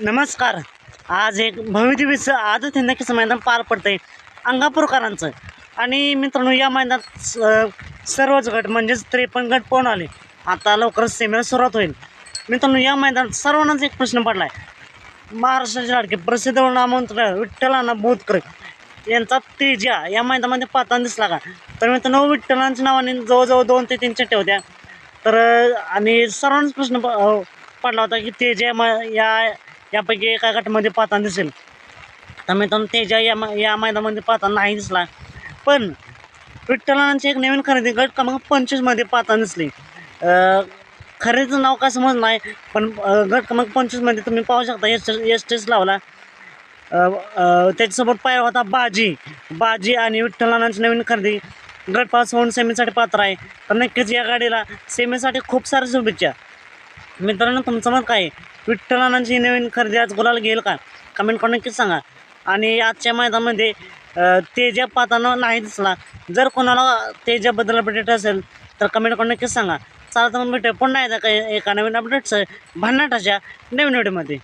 नमस्कार. आज एक भव्यदिवीचं आजच नक्कीच मैदान पार पडतंय. अंगापूरकरांचं. आणि मित्रांनो या मैदानात स- सर्वच गट म्हणजेच त्रेपन्न गट पोहून आले. आता लवकरच सेमीला सुरुवात होईल. मित्रांनो या मैदानात सर्वांनाच एक प्रश्न पडला आहे महाराष्ट्राचे लाडके प्रसिद्ध नामंत्र विठ्ठलांना बोधकर यांचा तेजा या मैदानामध्ये पाताना दिसला का? तर मित्रांनो विठ्ठलांच्या नावाने जवळजवळ दोन ते तीन चट्ट्या होत्या. तर आणि सर्वांनाच प्रश्न प- पडला होता की तेजा म या यापैकी एका गटामध्ये पाहताना दिसेल. तर मित्रांनो तेजा या मा या मैदानामध्ये पाहताना नाही दिसला पण विठ्ठलांची एक नवीन खरेदी गट क्रमांक पंचवीसमध्ये पाहताना दिसली. खरेदीचं नाव का समज नाही पण गट क्रमांक पंचवीसमध्ये तुम्ही पाहू शकता एस एस टेस लावला. त्याच्यासोबत पाय होता बाजी. बाजी आणि विठ्ठलांची नवीन खरेदी गट पास होऊन सेमीसाठी पात्र आहे. तर नक्कीच या गाडीला सेमीसाठी खूप साऱ्या शुभेच्छा. मित्रांनो तुमचं मत काय विठ्ठलानांची नवीन खरेदी आज गुलाल घेईल का? कमेंट करून नक्कीच सांगा. आणि आजच्या मैदानामध्ये तेजा पाहताना नाही दिसला. जर कोणाला तेजाबद्दल अपडेट असेल तर कमेंट करून नक्कीच सांगा. चालतं मग भेटूया पुन्हा एकदा काही एका नवीन अपडेट्स भन्नाटाच्या नवीन व्हिडिओमध्ये